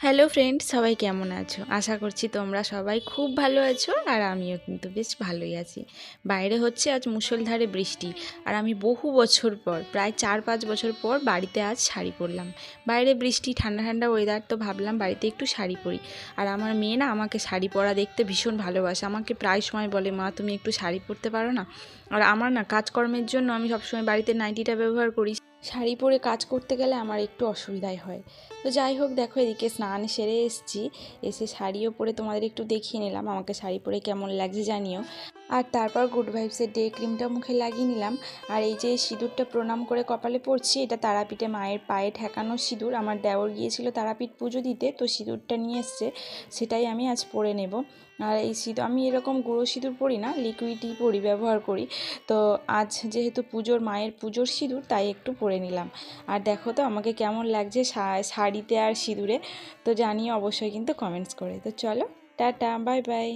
Hello friend সবাই কেমন আছো? আশা করছি তোমরা সবাই খুব ভালো আছো আর আমিও কিন্তু বেশ ভালোই আছি। বাইরে হচ্ছে আজ মুষলধারে বৃষ্টি আর আমি বহু বছর পর, প্রায় চার পাঁচ বছর পর বাড়িতে আজ শাড়ি পরলাম। বাইরে বৃষ্টি, ঠান্ডা ঠান্ডা ওয়েদার তো ভাবলাম বাড়িতে একটু শাড়ি পরি। আর আমার মেয়ে না আমাকে শাড়ি পরা দেখতে ভীষণ ভালোবাসে। আমাকে প্রায় সময় বলে, মা, তুমি একটু শাড়ি পরতে পারো না? আর আমার না কাজকর্মের জন্য আমি সবসময় বাড়িতে নাইটিটা ব্যবহার করি। শাড়ি পরে কাজ করতে গেলে আমার একটু অসুবিধাই হয়। তো যাই হোক, দেখো এদিকে স্নান সেরে এসছি। এসে শাড়িও পরে তোমাদের একটু দেখিয়ে নিলাম, আমাকে শাড়ি পরে কেমন লাগছে জানিও। আর তারপর গুড ভাইবসের ডে ক্রিমটা মুখে লাগিয়ে নিলাম। আর এই যে সিঁদুরটা প্রণাম করে কপালে পড়ছি, এটা তারাপীঠে মায়ের পায়ে ঠেকানো সিঁদুর। আমার দেওর গিয়েছিল তারাপীঠ পুজো দিতে, তো সিঁদুরটা নিয়ে এসছে, সেটাই আমি আজ পরে নেব। আর এই সিঁদুর, আমি এরকম গুঁড়ো সিঁদুর পরি না লিকুইডই পরি, ব্যবহার করি। তো আজ যেহেতু পুজোর, মায়ের পুজোর সিঁদুর, তাই একটু পরে নিলাম। আর দেখো তো, আমাকে কেমন লাগছে শাড়িতে আর সিঁদুরে। তো জানিও অবশ্যই কিন্তু কমেন্টস করে। তো চলো, টাটা বাই বাই